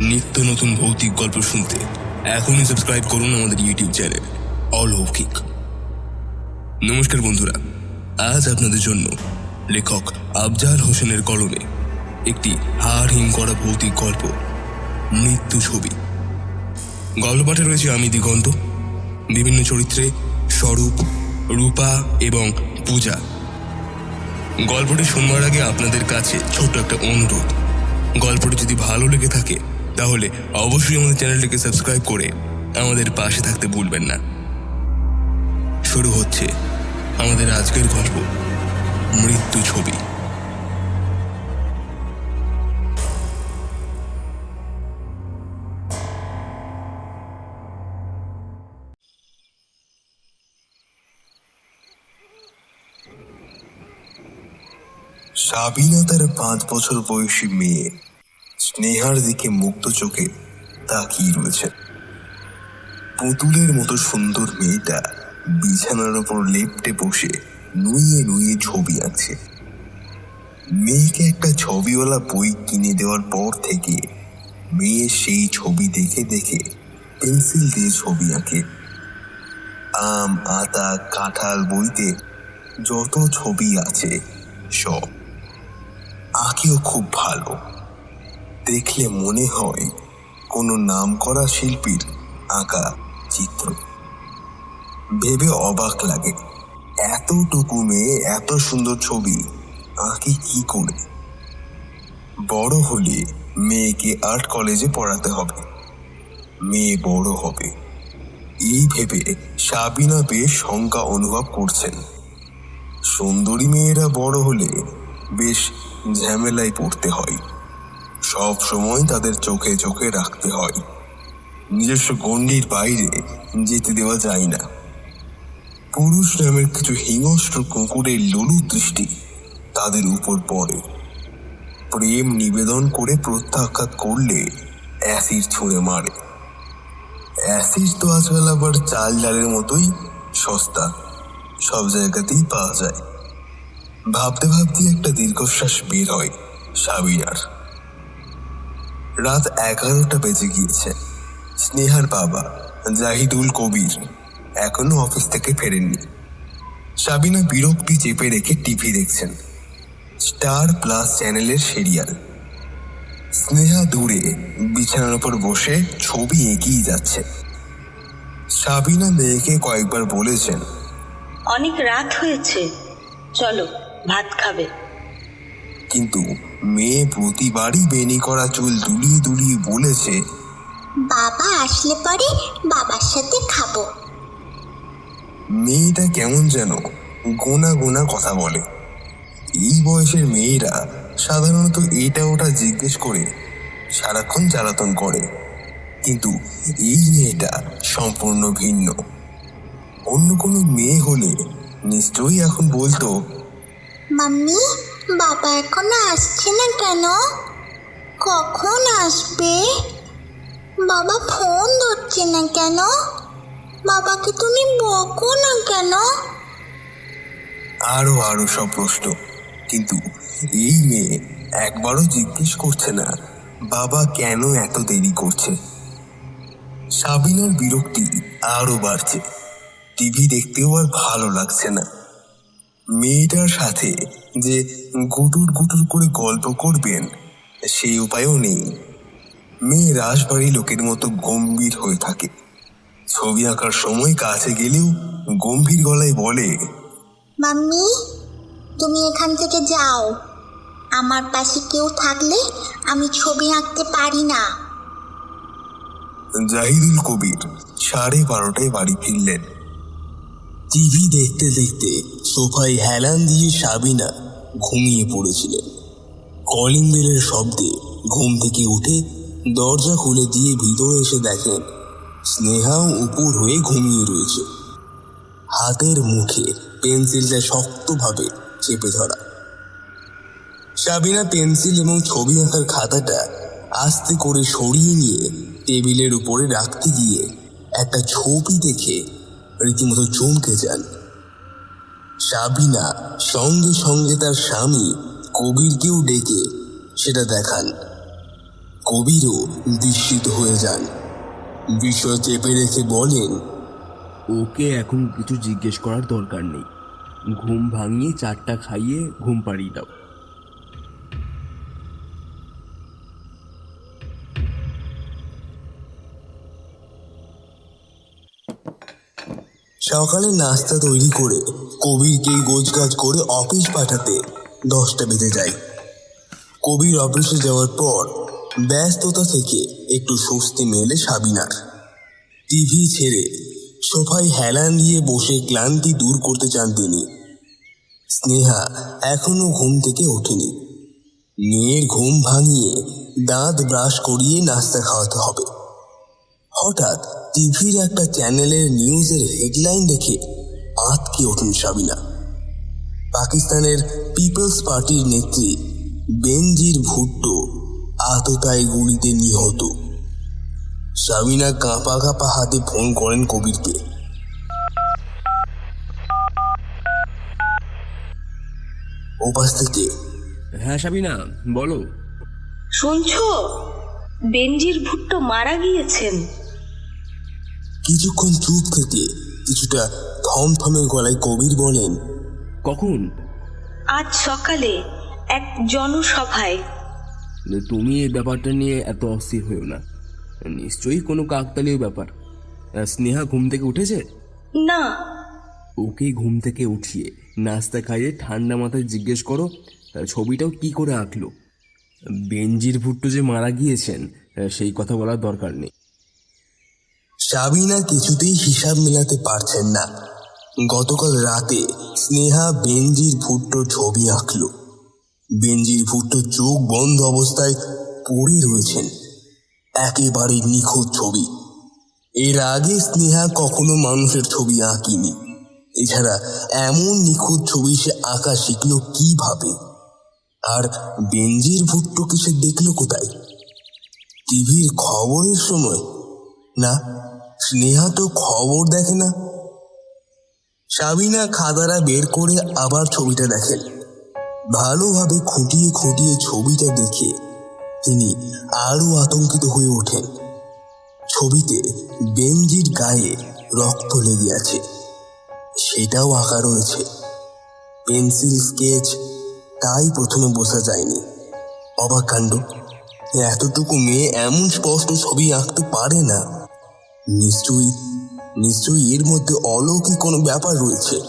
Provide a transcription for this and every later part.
নিত্য নতুন ভৌতিক গল্প শুনতে এখনই সাবস্ক্রাইব করুন আমাদের ইউটিউব চ্যানেল অলৌকিক নমস্কার বন্ধুরা, আজ আপনাদের জন্য লেখক আফজাল হোসেনের কলমে একটি হাড় হিম করা ভৌতিক গল্প মৃত্যু ছবি। গল্প পাঠে রয়েছে আমি দিগন্ত বিভিন্ন চরিত্রে স্বরূপ, রূপা এবং পূজা। গল্পটি শুনবার আগে আপনাদের কাছে ছোট্ট একটা অনুরোধ। গল্পটি যদি ভালো লেগে থাকে তাহলে অবশ্যই আমাদের চ্যানেলটিকে সাবস্ক্রাইব করে আমাদের পাশে থাকতে ভুলবেন না। শুরু হচ্ছে আমাদের আজকের গল্প, মৃত্যু ছবি। সাবিনা তার পাঁচ বছর বয়সী মেয়ে স্নেহার দিকে মুক্ত চোখে তাকিয়ে রয়েছে। পুতুলের মতো সুন্দর মেয়েটা বিছানার ওপর লেপটে বসে নুইয়ে নুইয়ে ছবি আঁকছে। মেয়েকে একটা ছবিওয়ালা বই কিনে দেওয়ার পর থেকে মেয়ে সেই ছবি দেখে দেখে পেন্সিল দিয়ে ছবি আঁকে। আম, আতা, কাঁঠাল বইতে যত ছবি আছে সব আঁকেও খুব ভালো। দেখলে মনে হয় কোনো নাম করা শিল্পীর আঁকা চিত্র। ভেবে অবাক লাগে, এতটুকু মেয়ে, এত সুন্দর ছবি, আঁকি কি করে? বড় হলে মেয়েকে আর্ট কলেজে পড়াতে হবে। মেয়ে বড় হবে। এই ভেবে সাবিনা বেশ শঙ্কা অনুভব করছেন। সুন্দরী মেয়েরা বড় হলে বেশ ঝামেলায় পড়তে হয়। সব সময় তাদের চোখে চোখে রাখতে হয়। নিজস্ব গণ্ডির বাইরে যেতে দেওয়া যায় না। পুরুষ নামের কিছু হিংস্র কুকুরের ললু দৃষ্টি তাদের উপর পড়ে। প্রেম নিবেদন করে প্রত্যাখ্যাত করলে অ্যাসিড ছুঁড়ে মারে। অ্যাসিড তো আজকাল আবার চাল ডালের মতোই সস্তা, সব জায়গাতেই পাওয়া যায়। ভাবতে ভাবতে একটা দীর্ঘশ্বাস বের হয় সাবিনার। রাত এগারোটা বেজে গিয়েছে। স্নেহার বাবা জাহিদুল কবির এখনও অফিস থেকে ফেরেননি। সাবিনা বিরক্তি চেপে রেখে টিভি দেখছেন। স্টার প্লাস চ্যানেলের সিরিয়াল। স্নেহা দূরে বিছানার উপর বসে ছবি এগিয়ে যাচ্ছে। সাবিনা মেয়েকে কয়েকবার বলেছেন অনেক রাত হয়েছে চলো ভাত খাবে। কিন্তু মেয়ে প্রতিবারই বেনি করা চুল দুলিয়ে দুলিয়ে বলেছে বাবা আসলে পরে বাবার সাথে খাব। মেয়েটা কেমন যেন গোনা গোনা কথা বলে। এই বয়সের মেয়েরা সাধারণত এটা ওটা জিজ্ঞেস করে সারাক্ষণ জ্বালাতন করে। কিন্তু এই মেয়েটা সম্পূর্ণ ভিন্ন। অন্য কোনো মেয়ে হলে নিশ্চয়ই এখন বলতো মাম্মি বাবা এখনও আসছে না কেন? কখন আসবে? বাবা ফোন ধরছে না কেন? বাবাকে তুমি বকো না কেন? আরও আরও সব প্রশ্ন। কিন্তু এই মেয়ে একবারও জিজ্ঞেস করছে না, বাবা কেন এত দেরি করছে? সাবিনার বিরক্তি আরও বাড়ছে। টিভি দেখতেও আর ভালো লাগছে না। মেয়েটার সাথে যে গুটুর গুটুর করে গল্প করবেন সেই উপায়ও নেই। মেয়ে রাজবাড়ি লোকের মতো গম্ভীর হয়ে থাকে। ছবি আঁকার সময় কাছে গেলেও গম্ভীর গলায় বলে মাম্মি তুমি এখান থেকে যাও। আমার পাশে কেউ থাকলে আমি ছবি আঁকতে পারি না। জাহিদুল কবির সাড়ে বারোটায় বাড়ি ফিরলেন। টিভি দেখতে দেখতে সোফায় হেলান দিয়ে সাবিনা ঘুমিয়ে পড়েছিলেন। কলিং বেলের শব্দে ঘুম থেকে উঠে দরজা খুলে দিয়ে ভিতরে এসে দেখেন স্নেহাও উপর হয়ে ঘুমিয়ে রয়েছে। হাতের মুখে পেন্সিলটা শক্তভাবে চেপে ধরা। সাবিনা পেন্সিল এবং ছবি আঁকার খাতাটা আস্তে করে সরিয়ে নিয়ে টেবিলের উপরে রাখতে গিয়ে একটা ছবি দেখে রীতিমতো চমকে যান। সাবিনা সঙ্গে সঙ্গে তার স্বামী কবিরকেও ডেকে সেটা দেখান। কবিরও বিস্মিত হয়ে যান। বিষয় চেপে রেখে বলেন, ওকে এখন কিছু জিজ্ঞেস করার দরকার নেই। ঘুম ভাঙিয়ে চারটা খাইয়ে ঘুম পাড়িয়ে দাও। সকালে নাস্তা তৈরি করে কবিরকে গোছগাছ করে অফিস পাঠাতে দশটা বেজে যায়। কবির অফিসে যাওয়ার পর ব্যস্ততা থেকে একটু স্বস্তি মেলে সাবিনার। টিভি ছেড়ে সোফায় হেলান দিয়ে বসে ক্লান্তি দূর করতে চান তিনি। স্নেহা এখনও ঘুম থেকে ওঠেনি। মেয়ের ঘুম ভাঙিয়ে দাঁত ব্রাশ করিয়ে নাস্তা খাওয়াতে হবে। হঠাৎ টিভির একটা চ্যানেলের নিউজের হেডলাইন দেখে আতকে ওঠেন সাবিনা পাকিস্তানের পিপলস পার্টির নেত্রী বেনজির ভুট্টো আততায় গুলিতে নিহত। সাবিনা কাঁপা কাঁপা হাতে ফোন করেন কবিরকে। ওপাশ থেকে হ্যাঁ সাবিনা বলো। শুনছো? বেনজির ভুট্টো মারা গিয়েছেন। কিছুক্ষণ চুপ থেকে কিছুটা থমথমে গলায় কবির বলেন কখন? আজ সকালে এক জনসভায়। তুমি এই ব্যাপারটা নিয়ে এত অস্থির হয়েও না। নিশ্চয়ই কোনো কাকতালীয় ব্যাপার। স্নেহা ঘুম থেকে উঠেছে? না। ওকে ঘুম থেকে উঠিয়ে নাস্তা খাইয়ে ঠান্ডা মাথায় জিজ্ঞেস করো ছবিটাও কি করে আঁকলো? বেঞ্জির ভুট্টো যে মারা গিয়েছেন সেই কথা বলার দরকার নেই। সাবিনা কিছুতেই হিসাব মেলাতে পারছেন না। গতকাল রাতে স্নেহা বেঞ্জির ভুট্টোর ছবি আঁকল। বেঞ্জির ভুট্টো চোখ বন্ধ অবস্থায় পড়ে রয়েছেন। একেবারে নিখোঁজ ছবি। এর আগে স্নেহা কখনো মানুষের ছবি আঁকিনি। এছাড়া এমন নিখুঁত ছবি সে আঁকা শিখল কীভাবে? আর বেঞ্জির ভুট্টোকে সে দেখল কোথায়? টিভির খবরের সময়? না স্নেহা তো খবর দেখে না। সাবিনা খাদারা বের করে আবার ছবিটা দেখেন ভালোভাবে খুঁটিয়ে খুঁটিয়ে ছবিটা দেখে তিনি আরও আতঙ্কিত হয়ে ওঠেন। ছবিতে বেঞ্জির গায়ে রক্ত লেগে আছে। সেটাও আঁকা রয়েছে। পেন্সিল স্কেচ, তাই প্রথমে বোঝা যায়নি। অবাক কাণ্ড। এতটুকু মেয়ে এমন স্পষ্ট ছবি আঁকতে পারে না। নিশ্চয়ই নিশ্চয়ই এর মধ্যে অলৌকিক কোনো ব্যাপার রয়েছে।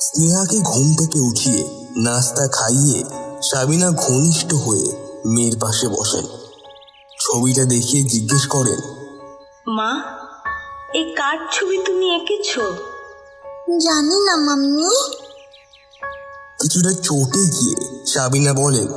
স্নেহাকে ঘুম থেকে উঠিয়ে নাস্তা খাইয়ে সাবিনা ঘনিষ্ঠ হয়ে মেয়ের পাশে বসেন ছবিটা দেখিয়ে জিজ্ঞেস করেন মা এই কার ছবি তুমি এঁকেছো? জানি না মাম্মি। কিছুটা চটে গিয়ে সাবিনা বলেন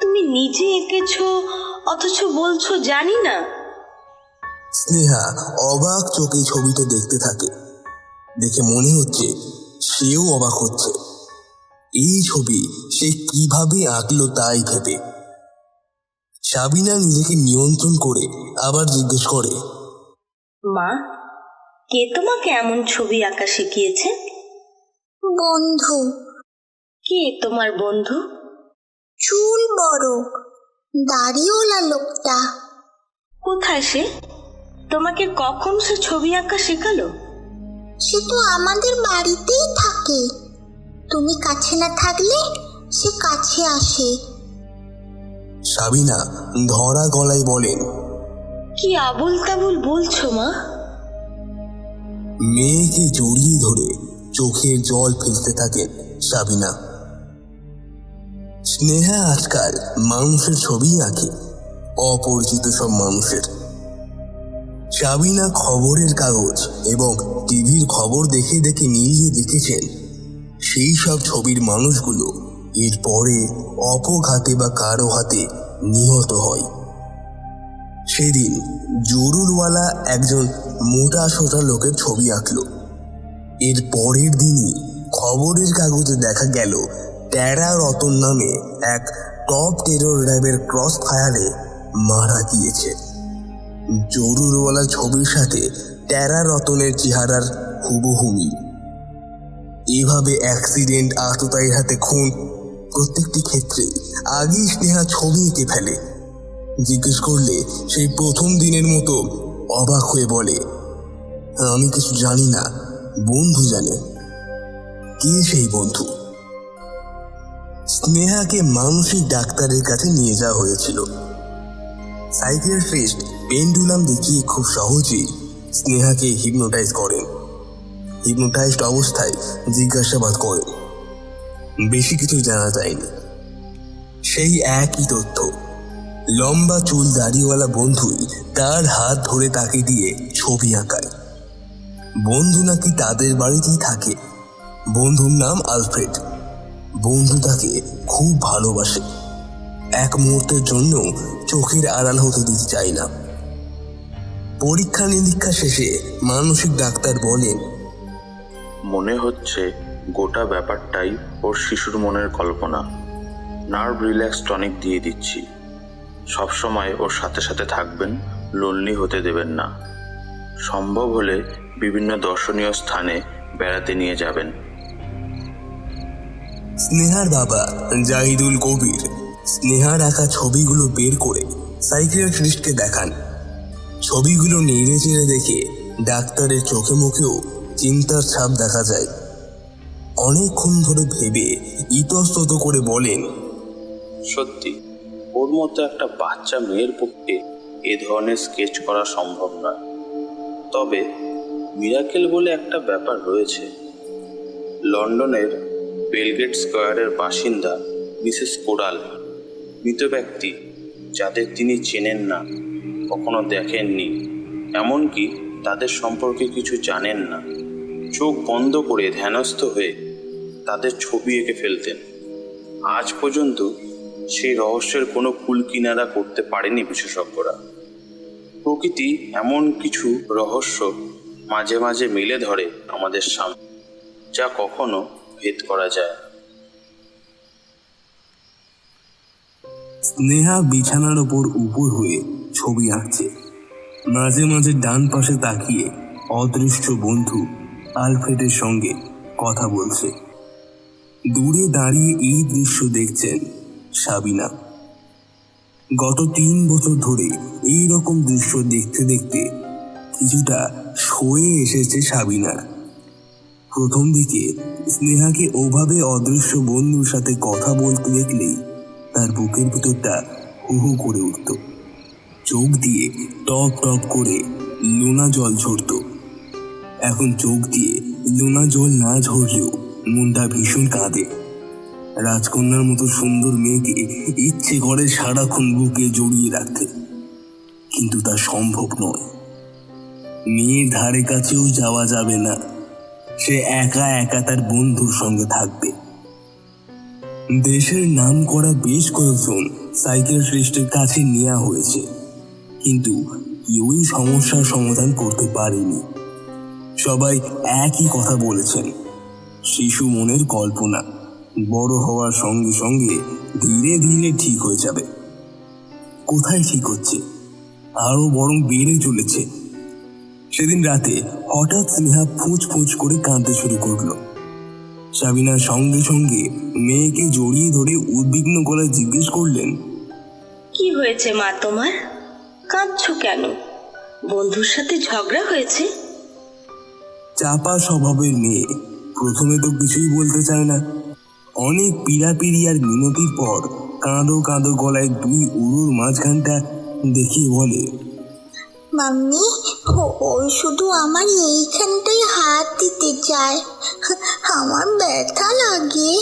তুমি নিজে এঁকেছো অথচ বলছো জানি না। স্নেহা অবাক চোখে ছবিটা দেখতে থাকে। দেখে মনে হচ্ছে সেও অবাক হচ্ছে। এই ছবি সে কীভাবে আঁকলো তাই ভেবে। সাবিনা নিজেকে নিয়ন্ত্রণ করে আবার জিজ্ঞেস করে মা কে তোমাকে এমন ছবি আঁকা শিখিয়েছে? বন্ধু। কে তোমার বন্ধু? চুল বড় দাড়িওয়ালা লোকটা। কোথায় সে? তোমাকে কখন সে ছবি আঁকা শেখালো? সে তো আমাদের বাড়িতেই থাকে। তুমি কাছে না থাকলে সে কাছে আসে। সাবিনা ধরা গলায় বলেন কি আবুল তাবুল বলছো মা? মেয়েকে জড়িয়ে ধরে চোখের জল ফেলতে থাকেন সাবিনা। স্নেহা আজকাল মানুষের ছবি আঁকে অপরিচিত সব মানুষের সাবিনা খবরের কাগজ এবং টিভির খবর দেখে দেখে মিলিয়ে দেখেছেন। সেই সব ছবির মানুষগুলো এরপরে অপঘাতে বা কারও হাতে নিহত হয়। সেদিন জরুরওয়ালা একজন মোটা সোটা লোকের ছবি আঁকলো। এর পরের দিনই খবরের কাগজে দেখা গেল ট্যারা রতন নামে এক টপ টেরর র্যাবের ক্রস ফায়ারে মারা গিয়েছে। জরুরওয়ালা ছবির সাথে ট্যারা রতনের চেহারার হুবহু মিল এভাবে অ্যাক্সিডেন্ট আততায়ীর হাতে খুন প্রত্যেকটি ক্ষেত্রে আগেই স্নেহা ছবি এঁকে ফেলে। জিজ্ঞেস করলে সেই প্রথম দিনের মতো অবাক হয়ে বলে, আমি কিছু জানি না, বন্ধু জানে। কে সেই বন্ধু? স্নেহাকে মানসিক ডাক্তারের কাছে নিয়ে যাওয়া হয়েছিল। সাইকিয়াট্রিস্ট পেন্ডুলাম দেখিয়ে খুব সহজেই স্নেহাকে হিপনোটাইজ করেন। হিপনোটাইজড অবস্থায় জিজ্ঞাসাবাদ করেন। বেশি কিছু জানা যায়নি। সেই একই তথ্য। লম্বা চুল দাড়িওয়ালা বন্ধুই তার হাত ধরে তাকে দিয়ে ছবি আঁকায়। বন্ধু নাকি তাদের বাড়িতেই থাকে। বন্ধুর নাম আলফ্রেড। বন্ধু তাকে খুব ভালোবাসে। এক মুহূর্তের জন্য চোখের আড়াল হতে দিতে চাই না। পরীক্ষা নিরীক্ষা শেষে মানসিক ডাক্তার বলেন মনে হচ্ছে গোটা ব্যাপারটাই ওর শিশুর মনের কল্পনা। নার্ভ রিল্যাক্স টনিক দিয়ে দিচ্ছি। সবসময় ওর সাথে সাথে থাকবেন লোনলি হতে দেবেন না। সম্ভব হলে বিভিন্ন দর্শনীয় স্থানে বেড়াতে নিয়ে যাবেন। স্নেহার বাবা জাহিদুল কবির স্নেহার আঁকা ছবিগুলো বের করে সাইকিয়াট্রিস্টকে দেখান। ছবিগুলো নেড়ে চেড়ে দেখে ডাক্তারের চোখে মুখেও চিন্তার ছাপ দেখা যায়। অনেকক্ষণ ধরে ভেবে ইতস্তত করে বলেন, সত্যি, ওর মতো একটা বাচ্চা মেয়ের পক্ষে এ ধরনের স্কেচ করা সম্ভব নয়। তবে মিরাকেল বলে একটা ব্যাপার রয়েছে। লন্ডনের বেলগেট স্কোয়ারের বাসিন্দা মিসেস কোরাল মৃত ব্যক্তি যাদের তিনি চেনেন না, কখনো দেখেননি, এমনকি তাদের সম্পর্কে কিছু জানেন না। চোখ বন্ধ করে ধ্যানস্থ হয়ে তাদের ছবি এঁকে ফেলতেন। আজ পর্যন্ত সেই রহস্যের কোনো কুল কিনারা করতে পারেনি বিশেষজ্ঞরা। প্রকৃতি এমন কিছু রহস্য মাঝে মাঝে মেলে ধরে আমাদের সামনে, যা কখনো ভেদ করা যায় স্নেহা বিছানার ওপর উপর হয়ে ছবি আঁকছে। মাঝে মাঝে ডান পাশে তাকিয়ে অদৃশ্য বন্ধু আলফ্রেডের সঙ্গে কথা বলছে। দূরে দাঁড়িয়ে এই দৃশ্য দেখছেন সাবিনা। গত তিন বছর ধরে এই রকম দৃশ্য দেখতে দেখতে কিছুটা সয়ে এসেছে সাবিনা। প্রথম দিকে স্নেহাকে ওভাবে অদৃশ্য বন্ধুর সাথে কথা বলতে দেখলেই তার বুকের ভিতরটা হু হু করে উঠত। চোখ দিয়ে টপ টপ করে লোনা জল ঝরত। এখন চোখ দিয়ে লোনা জল না ঝরলেও মনটা ভীষণ কাঁদে। রাজকন্যার মতো সুন্দর মেয়েকে ইচ্ছে করে সারাক্ষণ বুকে জড়িয়ে রাখতে। কিন্তু তা সম্ভব নয়। মেয়ের ধারে কাছেও যাওয়া যাবে না। সে একা একা তার বন্ধুর সঙ্গে থাকবে। দেশের নাম করা বেশ কয়েকজন সাইকিয়াট্রিস্টের কাছে নেওয়া হয়েছে। কিন্তু কেউই সমস্যার সমাধান করতে পারেনি। সবাই একই কথা বলেছেন। শিশু মনের কল্পনা বড় হওয়ার সঙ্গে সঙ্গে ধীরে ধীরে ঠিক হয়ে যাবে। কোথায় ঠিক হচ্ছে? আরও বরং বেড়ে চলেছে। সেদিন রাতে হঠাৎ স্নেহা ফুঁচ ফুঁচ করে কাঁদতে শুরু করল। সাবিনা সঙ্গে সঙ্গে মেয়েকে জড়িয়ে ধরে উদ্বিগ্ন গলায় জিজ্ঞেস করলেন কি হয়েছে মা তোমার? কাঁদছো কেন? বন্ধুর সাথে ঝগড়া হয়েছে? চাপা স্বভাবের মেয়ে প্রথমে তো কিছুই বলতে চায় না। অনেক পিড়াপিড়ি আর মিনতির পর কাঁদো কাঁদো গলায় দুই উড়ুর মাঝখানটা দেখিয়ে বলে মাম্মি ওই শুধু আমার এইখানটাই হাত দিতে চায়। আমার ব্যথা লাগে।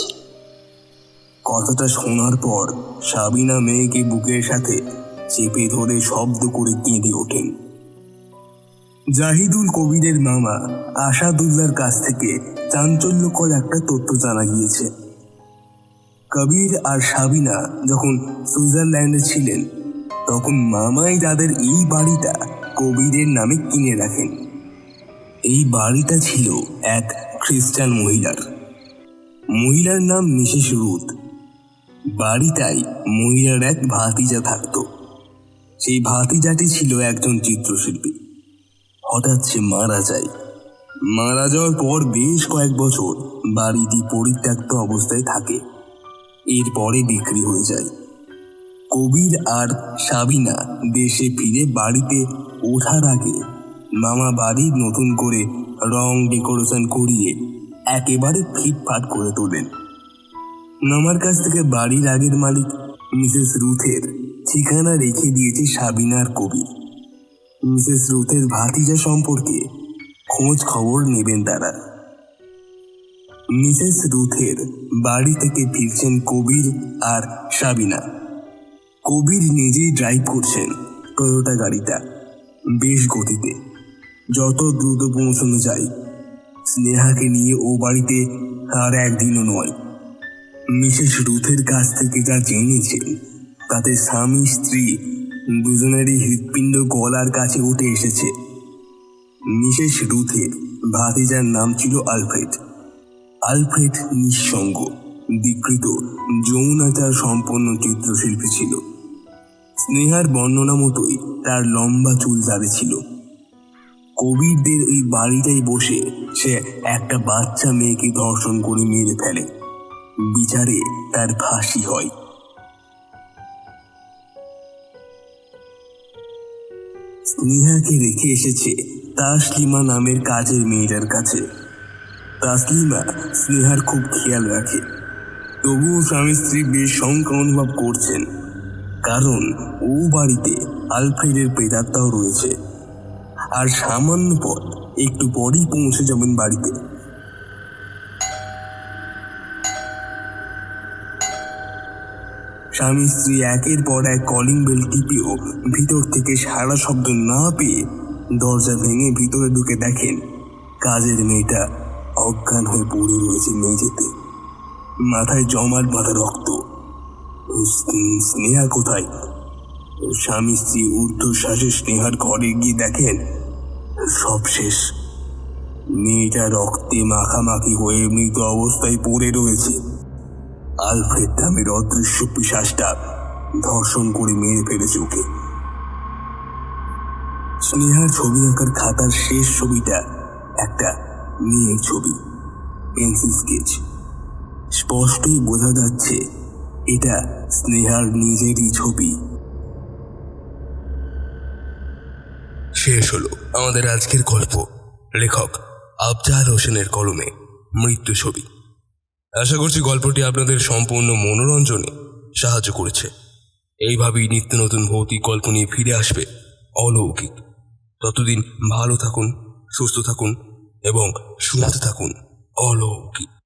কথাটা শোনার পর সাবিনা মেয়েকে বুকের সাথে চেপে ধরে শব্দ করে কেঁদে ওঠেন। জাহিদুল কবিরের মামা আসাদুল্লার কাছ থেকে চাঞ্চল্যকর একটা তথ্য জানা গিয়েছে। কবির আর সাবিনা যখন সুইজারল্যান্ডে ছিলেন, তখন মামাই তাদের এই বাড়িটা কবিরের নামে কিনে রাখেন। এই বাড়িটা ছিল এক খ্রিস্টান মহিলার। মহিলার নাম মিসেস রুথ। বাড়িটাই মহিলার এক ভাতিজা থাকতো। সেই ভাতিজাটি ছিল একজন চিত্রশিল্পী। হঠাৎ সে মারা যায়। মারা যাওয়ার পর বেশ কয়েক বছর বাড়িটি পরিত্যক্ত অবস্থায় থাকে। এরপরে বিক্রি হয়ে যায়। কবির আর সাবিনা দেশে ফিরে বাড়িতে ওঠার আগে মামা বাড়ি নতুন করে রং ডেকোরেশন করিয়ে একেবারে ফিটফাট করে তোলেন। মামার কাছ থেকে বাড়ির আগের মালিক মিসেস রুথের ঠিকানা রেখে দিয়েছে সাবিনার কবি। মিসেস রুথের ভাতিজা সম্পর্কে খোঁজ খবর নেবেন তারা। মিসেস রুথের বাড়ি থেকে ফিরছেন কবির আর সাবিনা। কবির নিজেই ড্রাইভ করছেন টয়োটা গাড়িটা। বেশ গতিতে। যত দ্রুত পৌঁছানো যায়, স্নেহাকে নিয়ে ও বাড়িতে আর একদিনও নয়। মিসেস রুথের কাছ থেকে যা জেনেছেন, তাতে স্বামী, স্ত্রী দুজনেরই হৃৎপিণ্ড গলার কাছে উঠে এসেছে। মিসেস রুথের ভাতিজার নাম ছিল আলফ্রেড। আলফ্রেড নিঃসঙ্গ, বিকৃত যৌনাচার সম্পন্ন চিত্রশিল্পী ছিল। স্নেহার বর্ণনা মতোই তার লম্বা চুল দাঁড়িয়ে ছিল। কবিরদের এই বাড়িটাই বসে সে একটা বাচ্চা মেয়েকে ধর্ষণ করে মেরে ফেলে। বিচারে তার ফাঁসি হয়। স্নেহাকে রেখে এসেছে তাসলিমা নামের কাজের মেয়েটার কাছে। তাসলিমা স্নেহার খুব খেয়াল রাখে। তবুও স্বামী স্ত্রী বেশ শঙ্কা অনুভব করছেন। কারণ ও বাড়িতে আলফ্রেডের প্রেতাত্মাও রয়েছে। আর সামান্য পথ, একটু পরই পৌঁছে যাবেন বাড়িতে। স্বামী স্ত্রী একের পর এক কলিং বেল টিপেও ভিতর থেকে সারা শব্দ না পেয়ে দরজা ভেঙে ভিতরে ঢুকে দেখেন, কাজের মেয়েটা অজ্ঞান হয়ে পড়ে রয়েছে মেঝেতে। মাথায় জমাট বাঁধা রক্ত। স্নে- স্নেহা কোথায়? স্বামী স্ত্রী ঊর্ধ্বশ্বাসে স্নেহার ঘরে গিয়ে দেখেন, সব শেষ। মেয়েটা রক্তে মাখামাখি হয়ে মৃত অবস্থায় পড়ে রয়েছে। আলফ্রেড নামের অদৃশ্য পিসাসটা ধর্ষণ করে মেরে ফেলেছে ওকে। স্নেহার ছবি আঁকার খাতার শেষ ছবিটা একটা মেয়ের ছবি, পেন্সিল স্কেচ। স্পষ্টই বোঝা যাচ্ছে এটা স্নেহার নিজেরই ছবি। শেষ হলো আমাদের আজকের গল্প। লেখক আফজাল হোসেনের কলমে মৃত্যু ছবি। আশা করছি গল্পটি আপনাদের সম্পূর্ণ মনোরঞ্জনে সাহায্য করেছে। এইভাবেই নিত্য নতুন ভৌতিক গল্প নিয়ে ফিরে আসবে অলৌকিক। ততদিন ভালো থাকুন, সুস্থ থাকুন এবং শুনতে থাকুন অলৌকিক।